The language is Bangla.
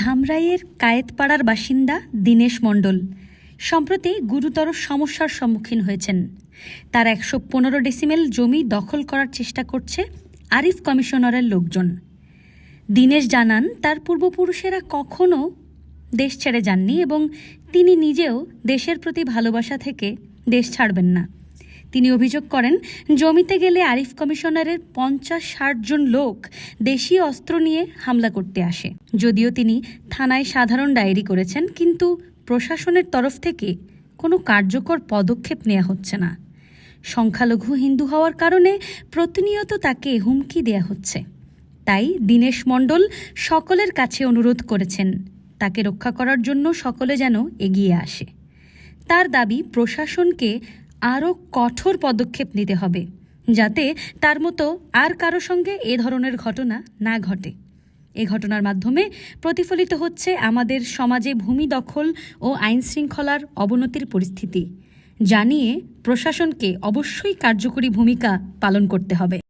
ধামরাইয়ের কায়েতপাড়ার বাসিন্দা দীনেশ মণ্ডল সম্প্রতি গুরুতর সমস্যার সম্মুখীন হয়েছেন। তার একশো পনেরো ডেসিমেল জমি দখল করার চেষ্টা করছে আরিফ কমিশনারের লোকজন। দীনেশ জানান, তার পূর্বপুরুষেরা কখনো দেশ ছেড়ে যাননি এবং তিনি নিজেও দেশের প্রতি ভালোবাসা থেকে দেশ ছাড়বেন না। তিনি অভিযোগ করেন, জমিতে গেলে আরিফ কমিশনারের পঞ্চাশ ষাট জন লোক দেশীয় অস্ত্র নিয়ে হামলা করতে আসে। যদিও তিনি থানায় সাধারণ ডায়েরি করেছেন, কিন্তু প্রশাসনের তরফ থেকে কোনো কার্যকর পদক্ষেপ নেওয়া হচ্ছে না। সংখ্যালঘু হিন্দু হওয়ার কারণে প্রতিনিয়ত তাকে হুমকি দেয়া হচ্ছে। তাই দীনেশ মণ্ডল সকলের কাছে অনুরোধ করেছেন, তাকে রক্ষা করার জন্য সকলে যেন এগিয়ে আসে। তার দাবি, প্রশাসনকে আরও কঠোর পদক্ষেপ নিতে হবে, যাতে তার মতো আর কারও সঙ্গে এ ধরনের ঘটনা না ঘটে। এ ঘটনার মাধ্যমে প্রতিফলিত হচ্ছে আমাদের সমাজে ভূমি দখল ও আইন শৃঙ্খলার অবনতির পরিস্থিতি জানিয়ে প্রশাসনকে অবশ্যই কার্যকরী ভূমিকা পালন করতে হবে।